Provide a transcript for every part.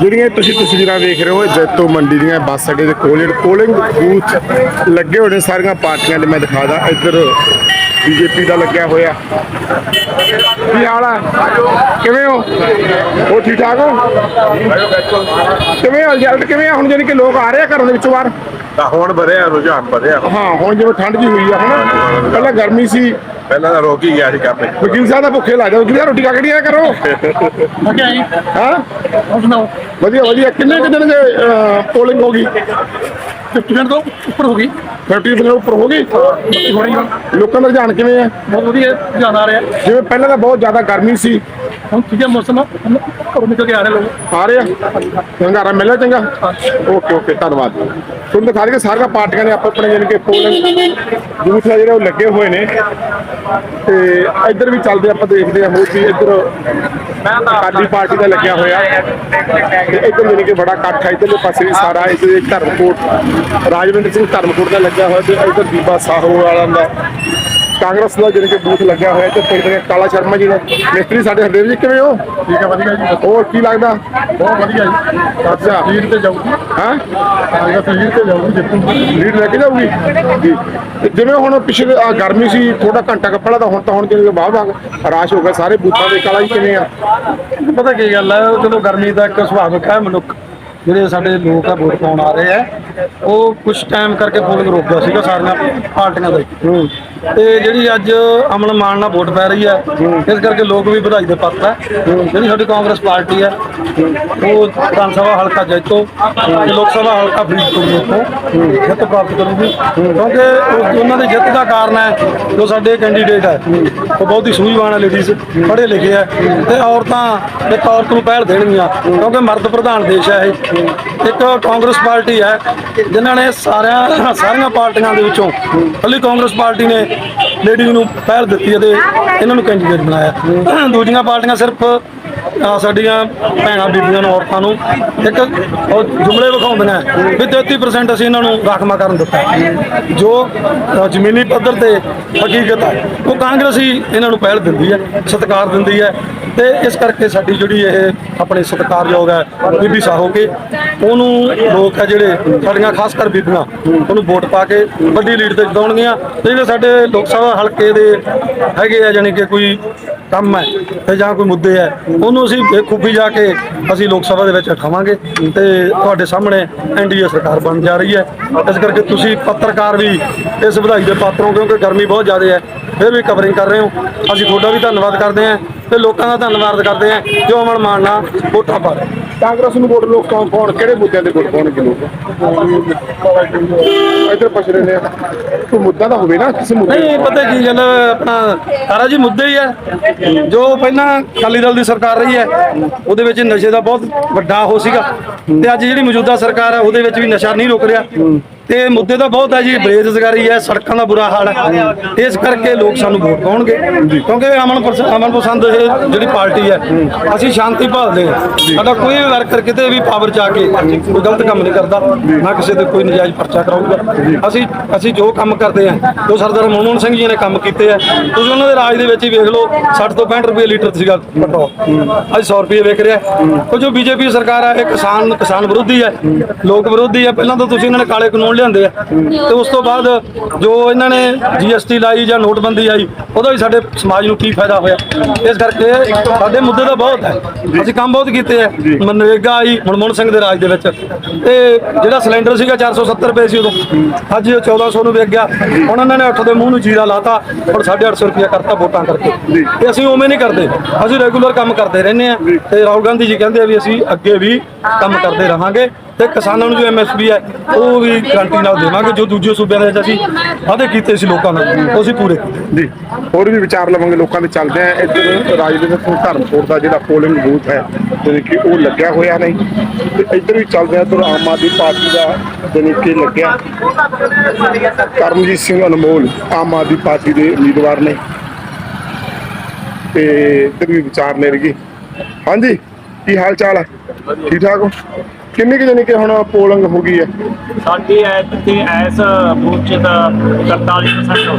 ਜਿਹੜੀਆਂ ਤੁਸੀਂ ਤਸਵੀਰਾਂ ਵੇਖ ਰਹੇ ਹੋ ਜੈਤੋ ਮੰਡੀ ਦੀਆਂ ਬੱਸ ਅੱਡੇ ਦੇ ਕੋਲ ਜਿਹੜੇ ਪੋਲਿੰਗ ਬੂਥ ਲੱਗੇ ਨੇ ਸਾਰੀਆਂ ਪਾਰਟੀਆਂ ਦੇ ਮੈਂ ਦਿਖਾਦਾ ਇੱਧਰ ਬੀਜੇਪੀ ਦਾ ਲੱਗਿਆ ਹੋਇਆ। ਕੀ ਹਾਲ ਆ? ਕਿਵੇਂ ਹੋ? ਉਹ ਠੀਕ ਠਾਕ ਹੋ? ਕਿਵੇਂ ਆ ਰਿਜ਼ਲਟ ਕਿਵੇਂ ਆ? ਹੁਣ ਜਾਨੀ ਕਿ ਲੋਕ ਆ ਰਹੇ ਆ ਘਰਾਂ ਦੇ ਵਿੱਚੋਂ ਬਾਹਰ? ਤਾਂ ਹੁਣ ਵਧਿਆ ਰੁਝਾਨ ਵਧਿਆ। ਹਾਂ ਹੁਣ ਜਿਵੇਂ ਠੰਡ ਜੀ ਹੋਈ ਆ ਹੁਣ ਪਹਿਲਾਂ ਗਰਮੀ ਸੀ ਪਹਿਲਾਂ ਤਾਂ ਰੋਕ ਹੀ ਗਿਆ ਸੀ ਕੰਮ ਵਕੀਲ ਸਾਹਿਬ ਦਾ ਭੁੱਖੇ ਲਾ ਜਾਓ। ਵਕੀਲ ਸਾਹਿਬ ਰੋਟੀ ਖਾ ਕੇ ਨਹੀਂ ਆਇਆ ਕਰੋ। ਵਧੀਆ ਜੀ। ਹਾਂ? ਹੋਰ ਸੁਣਾਓ? ਵਧੀਆ ਵਧੀਆ। ਕਿੰਨੇ ਕਿ ਦਿਨ ਦੇ ਪੋਲਿੰਗ ਹੋ ਗਈ? 50% ਤੋਂ ਉੱਪਰ ਹੋ ਗਈ। 50% ਉੱਪਰ ਹੋ ਗਈ? ਲੋਕਾਂ ਦਾ ਰੁਝਾਨ ਕਿਵੇਂ ਹੈ? ਬਹੁਤ ਵਧੀਆ ਜਾਨ ਆ ਰਿਹਾ। ਜਿਵੇਂ ਪਹਿਲਾਂ ਤਾਂ ਬਹੁਤ ਜ਼ਿਆਦਾ ਗਰਮੀ ਸੀ। ਹੁਣ ਠੀਕ ਹੈ ਮੌਸਮ ਘਰੋਂ ਨਿਕਲ ਕੇ ਆ ਰਹੇ ਲੋਕ। ਆ ਰਹੇ ਆ। ਹੰਗਾਰਾ ਮਿਲਿਆ ਚੰਗਾ। ਓਕੇ ਓਕੇ, ਧੰਨਵਾਦ ਤੁਹਾਨੂੰ ਦਿਖਾ ਦਈਏ ਸਾਰੀਆਂ ਪਾਰਟੀਆਂ ਨੇ ਆਪੋ ਆਪਣੇ ਜਾਣੀ ਕਿ ਪੋਲਿੰਗ ਬੂਥ ਆ ਜਿਹੜੇ ਉਹ ਲੱਗੇ ਹੋਏ ਨੇ। ਤੇ ਇੱਧਰ ਵੀ ਚੱਲਦੇ ਆਪਾਂ ਦੇਖਦੇ ਹਾਂ ਹੋਰ ਵੀ ਇੱਧਰ ਅਕਾਲੀ ਪਾਰਟੀ ਦਾ ਲੱਗਿਆ ਹੋਇਆ। ਤੇ ਇੱਧਰ ਜਾਣੀ ਕਿ ਬੜਾ ਇਕੱਠ ਹੈ ਇੱਧਰਲੇ ਪਾਸੇ ਵੀ ਸਾਰਾ ਇੱਧਰ ਧਰਮਕੋਟ, ਰਾਜਵਿੰਦਰ ਸਿੰਘ ਧਰਮਕੋਟ ਦਾ ਲੱਗਿਆ ਹੋਇਆ ਤੇ ਇੱਧਰ ਬੀਬਾ ਸਾਹੋ ਵਾਲਾ ਦਾ। ਕਾਂਗਰਸ ਦਾ ਜਿਹੜੇ ਕਿ ਬੂਥ ਲੱਗਿਆ ਹੋਇਆ ਤੇ ਪਿੰਡ ਦੇ ਕਾਲਾ ਸ਼ਰਮਾ ਜੀ ਨੇ ਮਿਸਤਰੀ ਸਾਡੇ ਹਰਦੇਵ ਜੀ ਕਿਵੇਂ ਹੋ? ਠੀਕ ਹੈ ਵਧੀਆ ਜੀ। ਹੋਰ ਕੀ ਲੱਗਦਾ? ਬਹੁਤ ਵਧੀਆ ਜੀ। ਅੱਛਾ। ਲੀਡ ਤੇ ਜਾਊਗੀ। ਹਾਂ? ਕਾਂਗਰਸ ਲੀਡ ਤੇ ਜਾਊਗੀ ਜਿੱਤੂ। ਲੀਡ ਲੈ ਕੇ ਜਾਊਗੀ? ਜੀ। ਜਿਵੇਂ ਹੁਣ ਪਿਛਲੇ ਗਰਮੀ ਸੀ ਥੋੜਾ ਘੰਟਾ ਕੁ ਪਹਿਲਾਂ ਤਾਂ ਹੁਣ ਤਾਂ ਹੁਣ ਜਿਵੇਂ ਬਾਹਰ ਬਾਹਰ ਰਾਸ਼ ਹੋ ਗਿਆ। ਸਾਰੇ ਬੂਥਾਂ ਦੇ ਕਾਲਾ ਜੀ ਕਿਵੇਂ ਆ? ਪਤਾ ਕੀ ਗੱਲ ਹੈ ਚਲੋ ਗਰਮੀ ਦਾ ਇੱਕ ਸੁਭਾਵਿਕ ਹੈ ਮਨੁੱਖ। ਜਿਹੜੇ ਸਾਡੇ ਲੋਕ ਆ ਵੋਟ ਪਾਉਣ ਆ ਰਹੇ ਆ, ਉਹ ਕੁਝ ਟਾਈਮ ਕਰਕੇ ਪੋਲਿੰਗ ਰੁਕ ਗਿਆ ਸੀਗਾ ਸਾਰੀਆਂ ਪਾਰਟੀਆਂ ਦਾ ਹੀ। ਤੇ ਜਿਹੜੀ ਅੱਜ ਅਮਨ ਮਾਨ ਨਾਲ ਵੋਟ ਪੈ ਰਹੀ ਹੈ ਇਸ ਕਰਕੇ ਲੋਕ ਵੀ ਵਧਾਈ ਦੇ ਪਾਤਰ ਹੈ ਜਿਹੜੀ ਸਾਡੀ ਕਾਂਗਰਸ ਪਾਰਟੀ ਹੈ ਉਹ ਵਿਧਾਨ ਸਭਾ ਹਲਕਾ ਜੈਤੋ ਤੇ ਲੋਕ ਸਭਾ ਹਲਕਾ ਫਰੀਦਕੋਟ ਤੋਂ ਜਿੱਤ ਪ੍ਰਾਪਤ ਕਰੂਗੀ। ਕਿਉਂਕਿ ਉਹਨਾਂ ਦੀ ਜਿੱਤ ਦਾ ਕਾਰਨ ਹੈ, ਜੋ ਸਾਡੇ ਕੈਂਡੀਡੇਟ ਹੈ ਉਹ ਬਹੁਤ ਹੀ ਸੂਝਵਾਨ ਹੈ ਲੇਡੀਜ਼ ਪੜ੍ਹੇ ਲਿਖੇ ਹੈ ਤੇ ਔਰਤਾਂ ਇੱਕ ਔਰਤ ਨੂੰ ਪਹਿਲ ਦੇਣਗੀਆਂ, ਕਿਉਂਕਿ ਮਰਦ ਪ੍ਰਧਾਨ ਦੇਸ਼ ਹੈ ਇਹ। ਇੱਕ ਕਾਂਗਰਸ ਪਾਰਟੀ ਹੈ, ਜਿਨ੍ਹਾਂ ਨੇ ਸਾਰਿਆਂ ਸਾਰੀਆਂ ਪਾਰਟੀਆਂ ਦੇ ਵਿੱਚੋਂ ਇਕੱਲੀ ਕਾਂਗਰਸ ਪਾਰਟੀ ਨੇ ਲੇਡੀਜ਼ ਨੂੰ ਪਹਿਲ ਦਿੱਤੀ ਅਤੇ ਇਹਨਾਂ ਨੂੰ ਕੈਂਡੀਡੇਟ ਬਣਾਇਆ। ਦੂਜੀਆਂ ਪਾਰਟੀਆਂ ਸਿਰਫ ਆਹ ਸਾਡੀਆਂ ਭੈਣਾਂ, ਬੀਬੀਆਂ ਨੂੰ, ਔਰਤਾਂ ਨੂੰ ਇੱਕ ਉਹ ਜੁਮਲੇ ਵਿਖਾਉਂਦੇ ਨੇ ਵੀ 33% ਅਸੀਂ ਇਹਨਾਂ ਨੂੰ ਰਾਖਮਾ ਕਰਨ ਦਿੱਤਾ ਜੋ ਜ਼ਮੀਨੀ ਪੱਧਰ ਤੇ ਹਕੀਕਤ ਹੈ, ਉਹ ਕਾਂਗਰਸ ਹੀ ਇਹਨਾਂ ਨੂੰ ਪਹਿਲ ਦਿੰਦੀ ਹੈ, ਸਤਿਕਾਰ ਦਿੰਦੀ ਹੈ ਤੇ ਇਸ ਕਰਕੇ ਸਾਡੀ ਜਿਹੜੀ ਇਹ ਆਪਣੇ ਸਤਿਕਾਰਯੋਗ ਹੈ, ਬੀਬੀ ਸਾਹੋ ਕੇ, ਉਹਨੂੰ ਲੋਕ ਹੈ ਜਿਹੜੇ ਸਾਡੀਆਂ ਖਾਸ ਕਰ ਬੀਬੀਆਂ, ਉਹਨੂੰ ਵੋਟ ਪਾ ਕੇ ਵੱਡੀ ਲੀਡ ਤੇ ਜਿਤਾਉਣਗੀਆਂ ਤੇ ਜਿਹੜੇ ਸਾਡੇ ਲੋਕ ਸਭਾ ਹਲਕੇ ਦੇ ਹੈਗੇ ਆ, ਜਾਣੀ ਕਿ ਕੋਈ ਕੰਮ ਹੈ ਤੇ ਜਾਂ ਕੋਈ ਮੁੱਦੇ ਹੈ, ਉਹਨੂੰ ਅਸੀਂ ਬੇਖੂਬੀ ਜਾ ਕੇ ਅਸੀਂ ਲੋਕ ਸਭਾ ਦੇ ਵਿੱਚ ਉਠਾਵਾਂਗੇ ਤੇ ਤੁਹਾਡੇ ਸਾਹਮਣੇ ਐਨਡੀਏ ਸਰਕਾਰ ਬਣ ਜਾ ਰਹੀ ਹੈ। ਇਸ ਕਰਕੇ ਤੁਸੀਂ ਪੱਤਰਕਾਰ ਵੀ ਇਸ ਵਧਾਈ ਦੇ ਪਾਤਰ ਹੋ, ਕਿਉਂਕਿ ਗਰਮੀ ਬਹੁਤ ਜ਼ਿਆਦਾ ਹੈ, ਫਿਰ ਵੀ ਕਵਰਿੰਗ ਕਰ ਰਹੇ ਹੋ। ਅਸੀਂ ਤੁਹਾਡਾ ਵੀ ਧੰਨਵਾਦ ਕਰਦੇ ਹਾਂ। ਤੇ ਲੋਕਾਂ ਦਾ ਧੰਨਵਾਦ ਕਰਦੇ ਹਾਂ ਜੋ ਅਮਨ ਮਾਨ ਨਾਲ ਵੋਟਾਂ ਪਾ ਰਹੇ। ਕਾਂਗਰਸ ਨੂੰ ਵੋਟ ਲੋਕ ਕੌਣ ਪਾਉਣ ਕਿਹੜੇ ਮੁੱਦਿਆਂ ਤੇ ਵੋਟ ਪਾਉਣਗੇ ਲੋਕ ਇੱਧਰ ਪੁੱਛ ਰਹੇ ਨੇ ਕੋਈ ਮੁੱਦਾ ਤਾਂ ਹੋਵੇ ਨਾ ਕਿਸੇ ਮੁੱਦੇ ਨਹੀਂ ਪਤਾ ਕੀ ਗੱਲ ਆਪਣਾ ਸਾਰਾ ਜੀ ਮੁੱਦੇ ਹੀ ਹੈ ਜੋ ਪਹਿਲਾਂ ਅਕਾਲੀ ਦਲ ਦੀ ਸਰਕਾਰ ਰਹੀ ਹੈ ਉਹਦੇ ਵਿੱਚ ਨਸ਼ੇ ਦਾ ਬਹੁਤ ਵੱਡਾ ਹੋ ਸੀਗਾ। ਤੇ ਅੱਜ ਜਿਹੜੀ ਮੌਜੂਦਾ ਸਰਕਾਰ ਹੈ ਉਹਦੇ ਵਿੱਚ ਵੀ ਨਸ਼ਾ ਨਹੀਂ ਰੁਕ ਰਿਹਾ। ਤੇ ਮੁੱਦੇ ਤਾਂ ਬਹੁਤ ਹੈ ਜੀ ਬੇਰੁਜ਼ਗਾਰੀ ਹੈ ਸੜਕਾਂ ਦਾ ਬੁਰਾ ਹਾਲ ਹੈ। ਇਸ ਕਰਕੇ ਲੋਕ ਸਾਨੂੰ ਵੋਟ ਪਾਉਣਗੇ। ਕਿਉਂਕਿ ਅਮਨ ਅਮਨ ਪਸੰਦ ਇਹ ਜਿਹੜੀ ਪਾਰਟੀ ਹੈ ਅਸੀਂ ਸ਼ਾਂਤੀ ਭਾਲਦੇ ਹਾਂ। ਸਾਡਾ ਕੋਈ ਵੀ ਵਰਕਰ ਕਿਤੇ ਵੀ ਪਾਵਰ ਚ ਆ ਕੇ ਕੋਈ ਗਲਤ ਕੰਮ ਨਹੀਂ ਕਰਦਾ ਨਾ ਕਿਸੇ ਤੇ ਕੋਈ ਨਜਾਇਜ਼ ਪਰਚਾ ਕਰਾਊਗਾ। ਅਸੀਂ ਅਸੀਂ ਜੋ ਕੰਮ ਕਰਦੇ ਹਾਂ ਜੋ ਸਰਦਾਰ ਮਨਮੋਹਨ ਸਿੰਘ ਜੀ ਨੇ ਕੰਮ ਕੀਤੇ ਆ। ਤੁਸੀਂ ਉਹਨਾਂ ਦੇ ਰਾਜ ਦੇ ਵਿੱਚ ਹੀ ਵੇਖ ਲਓ 60 ਤੋਂ 65 ਰੁਪਏ ਲੀਟਰ ਸੀਗਾ ਪੈਟਰੋਲ। ਅੱਜ 100 ਰੁਪਏ ਵਿਕ ਰਿਹਾ। ਉਹ ਜੋ ਬੀਜੇਪੀ ਸਰਕਾਰ ਹੈ ਇਹ ਕਿਸਾਨ ਕਿਸਾਨ ਵਿਰੋਧੀ ਹੈ ਲੋਕ ਵਿਰੋਧੀ ਹੈ। ਪਹਿਲਾਂ ਤਾਂ ਤੁਸੀਂ ਇਹਨਾਂ ਨੇ ਕਾਲੇ ਕਾਨੂੰਨ ਲਿਆਂਦੇ ਆ। ਤੇ ਉਸ ਤੋਂ ਬਾਅਦ ਜੋ ਇਹਨਾਂ ਨੇ ਜੀਐਸਟੀ ਲਾਈ ਜਾਂ ਨੋਟਬੰਦੀ ਆਈ ਉਹਦਾ ਵੀ ਸਾਡੇ ਸਮਾਜ ਨੂੰ ਕੀ ਫਾਇਦਾ ਹੋਇਆ? ਇਸ ਕਰਕੇ ਸਾਡੇ ਮੁੱਦੇ ਤਾਂ ਬਹੁਤ ਹੈ ਅਸੀਂ ਕੰਮ ਬਹੁਤ ਕੀਤੇ ਆ। ਮਨਰੇਗਾ ਆਈ ਮਨਮੋਹਨ ਸਿੰਘ ਦੇ ਰਾਜ ਦੇ ਵਿੱਚ। ਤੇ ਜਿਹੜਾ ਸਿਲੰਡਰ ਸੀਗਾ 470 ਰੁਪਏ ਸੀ ਉਦੋਂ। ਅੱਜ ਇਹ 1400 ਨੂੰ ਵਿਕ ਗਿਆ। ਹੁਣ ਇਹਨਾਂ ਨੇ ਅੱਠ ਦੇ ਮੂੰਹ ਨੂੰ ਜੀਰਾ ਲਾਤਾ। ਹੁਣ 850 ਰੁਪਏ ਕਰਤਾ ਵੋਟਾਂ ਕਰਕੇ। ਤੇ ਅਸੀਂ ਉਵੇਂ ਨਹੀਂ ਕਰਦੇ। ਅਸੀਂ ਰੈਗੂਲਰ ਕੰਮ ਕਰਦੇ ਰਹਿੰਦੇ ਆ। ਤੇ ਰਾਹੁਲ ਗਾਂਧੀ ਜੀ ਕਹਿੰਦੇ ਆ ਵੀ ਅਸੀਂ ਅੱਗੇ ਵੀ ਕੰਮ ਕਰਦੇ ਰਹਾਂਗੇ। ਤੇ ਕਿਸਾਨਾਂ ਨੂੰ ਜੋ ਐਮਐਸਪੀ ਹੈ, ਉਹ ਵੀ ਗਰੰਟੀ ਨਾਲ ਦੇਵਾਂਗੇ, ਜੋ ਦੂਜੇ ਸੂਬਿਆਂ ਦੇ ਵਿੱਚ ਅਸੀਂ ਵਾਅਦੇ ਕੀਤੇ ਸੀ ਲੋਕਾਂ ਨਾਲ, ਉਹ ਅਸੀਂ ਪੂਰੇ ਕੀਤੇ। ਜੀ, ਹੋਰ ਵੀ ਵਿਚਾਰ ਲਵਾਂਗੇ, ਲੋਕਾਂ ਦੇ ਚੱਲਦੇ ਆ। ਇੱਧਰ ਰਾਜਵਿੰਦਰ ਸਿੰਘ ਧਰਮਪੁਰ ਦਾ ਜਿਹੜਾ ਪੋਲਿੰਗ ਬੂਥ ਹੈ ਜਿਵੇਂ ਕਿ ਉਹ ਲੱਗਿਆ ਹੋਇਆ ਨਹੀਂ। ਤੇ ਇੱਧਰ ਵੀ ਚੱਲਦੇ ਆ, ਇੱਧਰ ਆਮ ਆਦਮੀ ਪਾਰਟੀ ਦਾ ਜਿਵੇਂ ਕਿ ਲੱਗਿਆ। ਕਰਮਜੀਤ ਸਿੰਘ ਅਨਮੋਲ ਆਮ ਆਦਮੀ ਪਾਰਟੀ ਦੇ ਉਮੀਦਵਾਰ ਨੇ। ਤੇ ਇੱਧਰ ਵੀ ਵਿਚਾਰ ਲੈ ਹਾਂਜੀ, ਕੀ ਹਾਲ ਚਾਲ ਹੈ ਠੀਕ ਠਾਕ ਹੋ? ਕਿੰਨੀ ਕਿ ਜਾਨੀ ਕਿ ਹੁਣ ਪੋਲਿੰਗ ਹੋ ਗਈ ਹੈ? ਸਾਡੀ ਇੱਥੇ ਐਸ ਬੂਥ ਚ ਤਾਂ 43% ਹੋ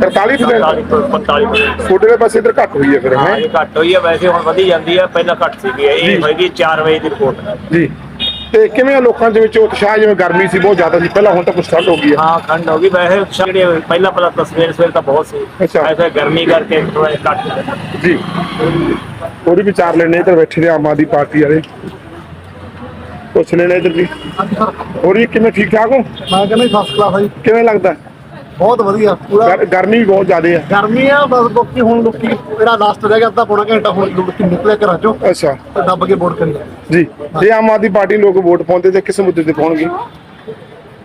43% 43 ਤੋਂ 45% ਛੋਟੇ ਦੇ ਪਾਸੇ ਇਧਰ ਘੱਟ ਹੋਈ ਹੈ ਫਿਰ ਹਾਂ? ਹੈ ਇਹ ਘੱਟ ਹੋਈ ਹੈ ਵੈਸੇ ਹੁਣ ਵਧੀ ਜਾਂਦੀ ਹੈ ਪਹਿਲਾਂ ਘੱਟ ਸੀਗੀ ਇਹ ਹੋਏਗੀ 4 ਵਜੇ ਦੀ ਰਿਪੋਰਟ ਜੀ। ਤੇ ਕਿਵੇਂ ਆ ਲੋਕਾਂ ਦੇ ਵਿੱਚ ਉਤਸ਼ਾਹ ਜਿਵੇਂ ਗਰਮੀ ਸੀ ਬਹੁਤ ਜ਼ਿਆਦਾ ਸੀ ਪਹਿਲਾਂ ਹੁਣ ਤਾਂ ਕੁਝ ਠੰਡ ਹੋ ਗਈ ਹੈ। ਹਾਂ ਠੰਡ ਹੋ ਗਈ ਵੈਸੇ ਜਿਹੜੇ ਪਹਿਲਾਂ ਪਹਿਲਾਂ ਤਾਂ ਸਵੇਰ ਤਾਂ ਬਹੁਤ ਸੀ। ਅੱਛਾ। ਐਸੇ ਗਰਮੀ ਕਰਕੇ ਥੋੜਾ ਜਿਹਾ ਘੱਟ। ਜੀ। ਉਹਦੇ ਵਿਚਾਰ ਲੈਣੇ ਇੱਧਰ ਬੈਠੇ ਨੇ ਆਮ ਆਦਮੀ ਪਾਰਟੀ ਵਾਲੇ। ਪੁੱਛ ਲੈਣੇ ਇੱਧਰ ਜੀ ਹੋਰ ਜੀ ਕਿਵੇਂ ਠੀਕ ਠਾਕ ਹੋ? ਮੈਂ ਕਹਿੰਦਾ ਫਸਟ ਕਲਾਸ ਆ ਜੀ। ਕਿਵੇਂ ਲੱਗਦਾ? ਬਹੁਤ ਵਧੀਆ ਪੂਰਾ ਗਰ- ਗਰਮੀ ਵੀ ਬਹੁਤ ਜ਼ਿਆਦਾ ਹੈ ਗਰਮੀ ਆ ਬਸ ਲੋਕੀ ਹੁਣ ਲੋਕੀ ਜਿਹੜਾ ਲਾਸਟ ਰਹਿ ਗਿਆ ਅੱਧਾ ਪੌਣਾ ਘੰਟਾ ਹੁਣ ਲੋਕੀ ਨਿਕਲੇ ਘਰਾਂ ਚੋਂ ਅੱਛਾ। ਤੇ ਦੱਬ ਕੇ ਵੋਟ ਕਰੀ ਜੀ ਜੇ ਆਮ ਆਦਮੀ ਪਾਰਟੀ ਲੋਕ ਵੋਟ ਪਾਉਂਦੇ ਤੇ ਕਿਸ ਮੁੱਦੇ ਤੇ ਪਾਉਣਗੇ?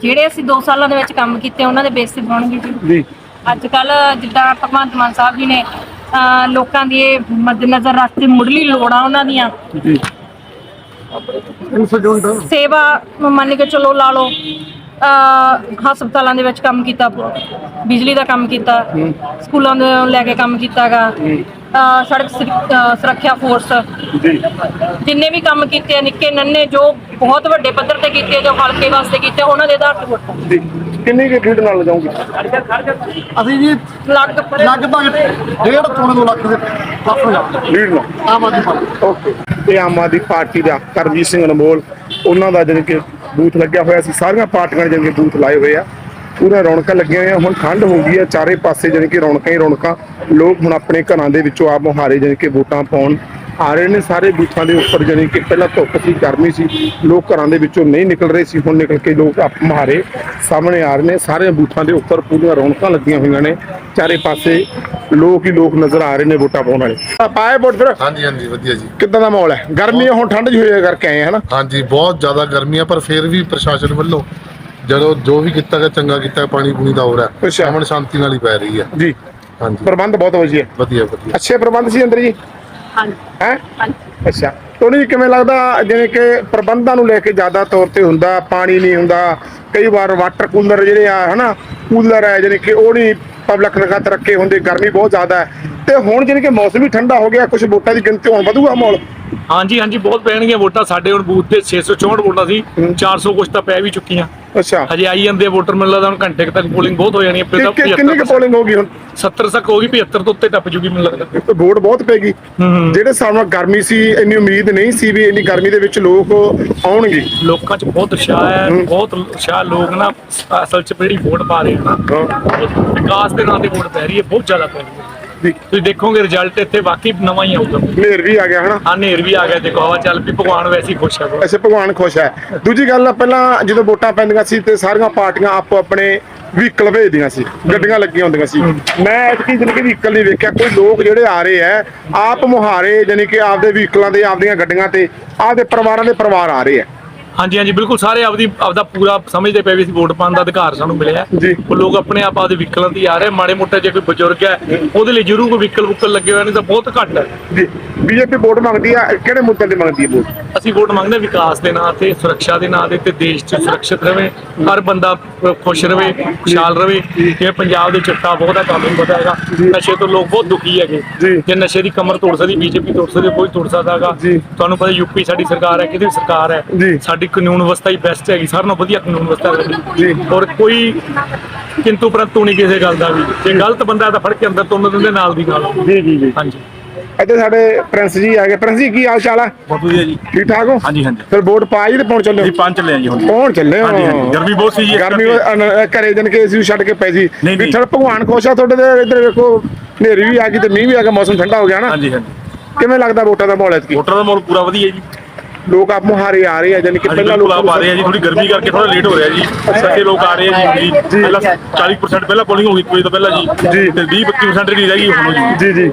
ਜਿਹੜੇ ਅਸੀਂ 2 ਸਾਲਾਂ ਦੇ ਵਿੱਚ ਕੰਮ ਕੀਤੇ ਉਹਨਾਂ ਦੇ ਬੇਸ ਤੇ ਪਾਉਣਗੇ ਜੀ। ਜੀ। ਅੱਜ ਕੱਲ ਜਿੱਦਾਂ ਭਗਵੰਤ ਮਾਨ ਸਾਹਿਬ ਜੀ ਨੇ ਅਹ, ਲੋਕਾਂ ਦੀ ਇਹ ਮੱਦੇਨਜ਼ਰ ਰੱਖ ਕੇ ਮੁੱਢਲੀ ਲੋੜਾਂ ਉਹਨਾਂ ਦੀਆਂ। ਜੀ। ਸੇਵਾ ਮੰਨ ਕੇ ਚਲੋ ਲਾ ਲਓ ਹਸਪਤਾਲਾਂ ਦੇ ਵਿੱਚ ਕੰਮ ਕੀਤਾ ਬਿਜਲੀ ਦਾ ਕੰਮ ਕੀਤਾ ਸਕੂਲਾਂ ਦੇ ਲੈ ਕੇ ਕੰਮ ਕੀਤਾਗਾ ਸੜਕ ਸੁਰੱਖਿਆ ਫੋਰਸ ਜਿੰਨੇ ਵੀ ਕੰਮ ਕੀਤੇ ਨਿੱਕੇ ਨੰਨੇ ਜੋ ਬਹੁਤ ਵੱਡੇ ਪੱਧਰ ਤੇ ਕੀਤੇ ਜੋ ਹਲਕੇ ਵਾਸਤੇ ਕੀਤੇ ਉਹਨਾਂ ਦੇ ਆਧਾਰ ਤੇ ਵੋਟਾਂ ਕਿੰਨੀ ਕੁ ਢੀਡ ਨਾਲ ਲਗਾਉਂਗੇ ਅਸੀਂ ਜੀ ਲਗਭਗ ਲਗਭਗ ਡੇਢ ਪੌਣੇ ਦੋ ਲੱਖ ਦੇ ਲੱਖ ਹੋ ਲੀਡ ਨਾਲ ਆਮ ਆਦਮੀ ਪਾਰਟੀ। ਓਕੇ। ਇਹ ਆਮ ਆਦਮੀ ਪਾਰਟੀ ਦਾ ਕਰਮਜੀਤ ਸਿੰਘ ਅਨਮੋਲ ਉਹਨਾਂ ਦਾ ਜਾਣੀ ਕਿ ਬੂਥ ਲੱਗਿਆ ਹੋਇਆ ਸੀ। ਸਾਰੀਆਂ ਪਾਰਟੀਆਂ ਨੇ ਜਾਣੀ ਕਿ ਬੂਥ ਲਾਏ ਹੋਏ ਆ। ਪੂਰਾ ਰੌਣਕਾਂ ਲੱਗੀਆਂ ਹੋਈਆਂ। ਹੁਣ ਠੰਡ ਹੋ ਗਈ ਆ ਚਾਰੇ ਪਾਸੇ ਜਾਣੀ ਕਿ ਰੌਣਕਾਂ ਹੀ ਰੌਣਕਾਂ। ਲੋਕ ਹੁਣ ਆਪਣੇ ਘਰਾਂ ਦੇ ਵਿੱਚੋਂ ਆਪ ਮੁਹਾਰੇ ਜਾਣੀ ਕਿ ਵੋਟਾਂ ਪਾਉਣ। ਆ ਰਹੇ ਨੇ ਸਾਰੇ ਬੂਥਾਂ ਦੇ ਉੱਪਰ ਜਾਣੀ ਕਿ ਪਹਿਲਾਂ ਧੁੱਪ ਸੀ ਗਰਮੀ ਸੀ ਲੋਕ ਘਰਾਂ ਦੇ ਵਿੱਚੋਂ ਨਹੀਂ ਨਿਕਲ ਰਹੇ ਸੀ ਹੁਣ ਨਿਕਲ ਕੇ ਲੋਕ ਆਪ ਮੁਹਾਰੇ ਸਾਹਮਣੇ ਆ ਰਹੇ ਨੇ ਸਾਰੇ ਬੂਥਾਂ ਦੇ ਉੱਪਰ ਪੂਰੀਆਂ ਰੌਣਕਾਂ ਲੱਗੀਆਂ ਹੋਈਆਂ ਨੇ ਚਾਰੇ ਪਾਸੇ ਲੋਕ ਹੀ ਲੋਕ ਨਜ਼ਰ ਆ ਰਹੇ ਨੇ ਵੋਟਾਂ ਪਾਉਣ ਵਾਲੇ। ਆ ਪਾਏ ਵੋਟ ਫਿਰ ਹਾਂਜੀ ਹਾਂਜੀ ਵਧੀਆ ਜੀ। ਕਿੱਦਾਂ ਦਾ ਮਾਹੌਲ ਹੈ? ਗਰਮੀ ਹੁਣ ਠੰਡ ਜਿਹੀ ਹੋਇਆ ਕਰਕੇ ਆਏ ਹਨਾ? ਹਾਂਜੀ ਬਹੁਤ ਜ਼ਿਆਦਾ ਗਰਮੀ ਆ ਪਰ ਫਿਰ ਵੀ ਪ੍ਰਸ਼ਾਸਨ ਵੱਲੋਂ ਜਦੋਂ ਜੋ ਵੀ ਕੀਤਾ ਗਿਆ ਚੰਗਾ ਕੀਤਾ ਪਾਣੀ ਪੂਣੀ ਦਾ ਹੋ ਰਿਹਾ। ਅਮਨ ਸ਼ਾਂਤੀ ਨਾਲ ਹੀ ਪੈ ਰਹੀ ਹੈ। ਜੀ। ਹਾਂਜੀ। ਪ੍ਰਬੰਧ ਬਹੁਤ ਵਧੀਆ। ਵਧੀਆ ਵਧੀਆ। ਅੱਛੇ ਪ੍ਰਬੰਧ ਸੀ ਅੰਦਰ ਜੀ? ਹਾਂਜੀ। ਹੈ? ਅੱਛਾ। ਤੁਹਾਨੂੰ ਜੀ ਕਿਵੇਂ ਲੱਗਦਾ ਜਿਵੇਂ ਕਿ ਪ੍ਰਬੰਧਾਂ ਨੂੰ ਲੈ ਕੇ ਜ਼ਿਆਦਾ ਤੌਰ ਤੇ ਹੁੰਦਾ ਪਾਣੀ ਨਹੀਂ ਹੁੰਦਾ ਕਈ ਵਾਰ ਵਾਟਰ ਕੂਲਰ ਜਿਹੜੇ ਆ ਹਨਾ ਕੂਲਰ ਹੈ ਜਿਹੜੇ ਕਿ ਉਹ ਨਹੀਂ ਪਬਲਿਕ ਲਗਾਤ ਰੱਖੇ ਹੁੰਦੇ ਗਰਮੀ ਬਹੁਤ ਜ਼ਿਆਦਾ ਹੈ। ਤੇ ਹੁਣ ਜਿਹੜੇ ਕਿ ਮੌਸਮ ਵੀ ਠੰਡਾ ਹੋ ਗਿਆ ਕੁਝ ਵੋਟਾਂ ਦੀ ਗਿਣਤੀ ਹੁਣ ਵਧੂਗਾ ਮਾਹੌਲ? ਹਾਂਜੀ ਹਾਂਜੀ ਬਹੁਤ ਪੈਣਗੀਆਂ ਵੋਟਾਂ। ਸਾਡੇ ਹੁਣ ਬੂਥ ਤੇ 664 ਵੋਟਾਂ ਸੀ। 400 ਕੁਛ ਤਾਂ ਪੈ ਵੀ ਚੁੱਕੀਆਂ। ਅੱਛਾ। ਹਜੇ ਆਈ ਜਾਂਦੇ ਵੋਟਰ ਮੈਨੂੰ ਲੱਗਦਾ ਹੁਣ ਘੰਟੇ ਕੁ ਤੱਕ ਪੋਲਿੰਗ ਬਹੁਤ ਹੋ ਜਾਣੀ ਹੈ। ਫਿਰ ਤਾਂ ਕਿ- ਕਿੰਨੀ ਕੁ 75 ਪੋਲਿੰਗ ਹੋ ਗਈ ਹੁਣ? 70 ਤੱਕ ਹੋ ਗਈ 75 ਤੋਂ ਉੱਤੇ ਟੱਪ ਜੂਗੀ ਮੈਨੂੰ ਲੱਗਦਾ। ਵੋਟ ਬਹੁਤ ਪੈਗੀ ਜਿਹੜੇ ਹਿਸਾਬ ਨਾਲ ਗਰਮੀ ਸੀ ਇੰਨੀ ਉਮੀਦ ਨਹੀਂ ਸੀ ਵੀ ਇੰਨੀ ਗਰਮੀ ਦੇ ਵਿੱਚ ਲੋਕ ਆਉਣਗੇ। ਲੋਕਾਂ 'ਚ ਬਹੁਤ ਉਤਸ਼ਾਹ ਹੈ ਬਹੁਤ ਉਤਸ਼ਾਹ ਲੋਕ ਨਾ ਅਸਲ 'ਚ ਜਿਹੜੀ ਵੋਟ ਪਾ ਰਹੇ ਆ ਨਾ ਉਹ ਵਿਕਾਸ ਦੇ ਨਾਂ ਤੇ ਵੋਟ ਪੈ ਰਹੀ ਹੈ ਬਹੁਤ ਜ਼ਿਆਦਾ ਪੈ ਰਹੀ ਹੈ। ਤੁਸੀਂ ਦੇਖੋਗੇ ਰਿਜ਼ਲਟ ਇੱਥੇ ਵਾਕਈ ਨਵਾਂ ਹੀ ਆਊਗਾ। ਹਨੇਰ ਵੀ ਆ ਗਿਆ ਹਨਾ? ਆ ਨੇਰ ਵੀ ਆ ਗਿਆ ਦੇਖੋ ਹਵਾ ਚੱਲ ਪਈ ਭਗਵਾਨ ਵੈਸੇ ਹੀ ਖੁਸ਼ ਹੈ। ਅੱਛਾ ਭਗਵਾਨ ਖੁਸ਼ ਹੈ ਦੂਜੀ ਗੱਲ ਆ ਪਹਿਲਾਂ ਜਦੋਂ ਵੋਟਾਂ ਪੈਂਦੀਆਂ ਸੀ ਤੇ ਸਾਰੀਆਂ ਪਾਰਟੀਆਂ ਆਪੋ ਆਪਣੇ ਵਹੀਕਲ ਭੇਜਦੀਆਂ ਸੀ ਗੱਡੀਆਂ ਲੱਗੀਆਂ ਹੁੰਦੀਆਂ ਸੀ। ਮੈਂ ਐਤਕੀ ਜਾਣੀ ਕਿ ਵਹੀਕਲ ਨਹੀਂ ਵੇਖਿਆ ਕੋਈ ਲੋਕ ਜਿਹੜੇ ਆ ਰਹੇ ਆ ਆਪ ਮੁਹਾਰੇ ਜਾਣੀ ਕਿ ਆਪਦੇ ਵਹੀਕਲਾਂ ਤੇ ਆਪਦੀਆਂ ਗੱਡੀਆਂ ਤੇ ਆਪਦੇ ਪਰਿਵਾਰਾਂ ਦੇ ਪਰਿਵਾਰ ਆ ਰਹੇ ਆ। ਹਾਂਜੀ ਹਾਂਜੀ ਬਿਲਕੁਲ ਸਾਰੇ ਆਪਦੀ ਆਪਦਾ ਪੂਰਾ ਸਮਝਦੇ ਪਏ ਵੀ ਅਸੀਂ ਵੋਟ ਪਾਉਣ ਦਾ ਅਧਿਕਾਰ ਸਾਨੂੰ ਮਿਲਿਆ ਜੀ। ਉਹ ਲੋਕ ਆਪਣੇ ਆਪ ਆਪਦੇ ਵਹੀਕਲਾਂ ਤੇ ਆ ਰਹੇ ਮਾੜੇ ਮੋਟੇ ਜੇ ਕੋਈ ਬਜ਼ੁਰਗ ਹੈ ਉਹਦੇ ਲਈ ਜ਼ਰੂਰ ਕੋਈ ਵਹੀਕਲ ਵੁਕਲ ਲੱਗੇ ਹੋਏ ਨੇ ਤਾਂ ਬਹੁਤ ਘੱਟ ਹੈ। ਜੀ ਬੀਜੇਪੀ ਵੋਟ ਮੰਗਦੀ ਆ ਕਿਹੜੇ ਮੁੱਦੇ ਤੇ ਮੰਗਦੀ ਹੈ ਵੋਟ? ਅਸੀਂ ਵੋਟ ਮੰਗਦੇ ਹਾਂ ਵਿਕਾਸ ਦੇ ਨਾਂ ਤੇ ਸੁਰੱਖਿਆ ਦੇ ਨਾਂ ਤੇ ਦੇਸ਼ 'ਚ ਸੁਰੱਖਿਅਤ ਰਵੇ ਹਰ ਬੰਦਾ ਖੁਸ਼ ਰਵੇ ਖੁਸ਼ਹਾਲ ਰਵੇ। ਜਿਵੇਂ ਪੰਜਾਬ ਦੇ ਚਿੱਟਾ ਬਹੁਤ ਹੈ ਤੁਹਾਨੂੰ ਵੀ ਪਤਾ ਹੈਗਾ। ਨਸ਼ੇ ਤੋਂ ਲੋਕ ਬਹੁਤ ਦੁਖੀ ਹੈਗੇ। ਜੀ। ਜੇ ਨਸ਼ੇ ਦੀ ਕਮਰ ਤੋੜ ਸਕਦੀ ਬੀਜੇਪੀ ਤੋੜ ਸਕਦੀ ਕੋਈ ਤੋੜ ਸਕਦਾ ਹੈਗਾ। ਜੀ। ਤੁਹਾਨੂੰ ਪਤਾ ਯੂਪੀ ਸਾਡੀ ਸਰਕਾਰ ਹੈ ਕਿਹਦੀ ਸਰਕਾਰ ਹੈ। ਜੀ। ਸਾਡੀ ਕਾਨੂੰਨ ਵਿਵਸਥਾ ਹੀ ਬੈਸਟ ਹੈਗੀ ਸਾਰਿਆਂ ਨਾਲੋਂ ਵਧੀਆ ਕਾਨੂੰਨ ਵਿਵਸਥਾ ਜੀ। ਔਰ ਕੋਈ ਕਿੰਤੂ ਪ੍ਰੰਤੂ ਨਹੀਂ ਕਿਸੇ ਗੱਲ ਦਾ ਵੀ। ਜੇ ਗਲਤ ਬੰਦਾ ਤਾਂ ਫੜ ਕੇ ਅੰਦਰ ਤੁੰਨ ਦਿੰਦੇ ਨਾਲ ਦੀ ਨਾਲ। ਜੀ ਜੀ ਜੀ। ਹਾਂਜੀ। ਇੱਥੇ ਸਾਡੇ ਪ੍ਰਿੰਸ ਜੀ ਆ ਗਏ। ਪ੍ਰਿੰਸ ਜੀ ਕੀ ਹਾਲ ਚਾਲ ਹੈ ਬਹੁਤ ਵਧੀਆ ਜੀ। ਠੀਕ ਠਾਕ ਹੋ? ਹਾਂਜੀ ਹਾਂਜੀ। ਫਿਰ ਵੋਟ ਪਾ ਜੀ ਤੇ ਪਹੁੰਚ ਚੱਲੇ ਜੀ ਪੰਜ ਚੱਲੇ ਆ ਜੀ ਹੁਣ। ਪਹੁੰਚ ਚੱਲੇ ਹੋ? ਹਾਂਜੀ, ਹਾਂਜੀ। ਗਰਮੀ ਬਹੁਤ ਸੀ ਜੀ, ਗਰਮੀ ਘਰੇ ਜਨ ਕੇ ਏਸੀ ਛੱਡ ਕੇ ਪੈ ਸੀ। ਵੀ। ਥੋੜਾ ਭਗਵਾਨ ਖੁਸ਼ ਆ ਤੁਹਾਡੇ ਦੇ ਇੱਧਰ ਵੇਖੋ ਹਨੇਰੀ ਵੀ ਆ ਗਈ ਤੇ ਮੀਂਹ ਵੀ ਆ ਗਿਆ ਮੌਸਮ ਠੰਡਾ ਹੋ ਗਿਆ ਨਾ। ਹਾਂਜੀ ਹਾਂਜੀ। ਕਿਵੇਂ ਲੱਗਦਾ ਵੋਟਾਂ ਦਾ ਮਾਹੌਲ ਐਤਕੀ? ਵੋਟਰ ਦਾ ਮਾਹੌਲ ਪੂਰਾ ਵਧੀਆ ਜੀ। ਲੋਕ ਆਪ ਮੁਹਾਰੇ ਆ ਰਹੇ ਆ ਜਾਨੀ ਕਿ ਪਹਿਲਾਂ ਲੋਕ ਆ ਰਹੇ ਆ ਜੀ ਥੋੜੀ ਗਰਮੀ ਕਰਕੇ ਥੋੜਾ ਲੇਟ ਹੋ ਰਿਹਾ ਜੀ। ਸਾਡੇ ਲੋਕ ਆ ਰਹੇ ਆ ਜੀ ਜੀ ਪਹਿਲਾਂ 40% ਪਹਿਲਾਂ ਪੋਲਿੰਗ ਹੋ ਗਈ ਕੋਈ ਤੋਂ ਪਹਿਲਾਂ ਜੀ। ਜੀ। ਤੇ 20 25% ਦੀ ਰਹਿ ਗਈ ਹੁਣ ਜੀ ਜੀ ਜੀ।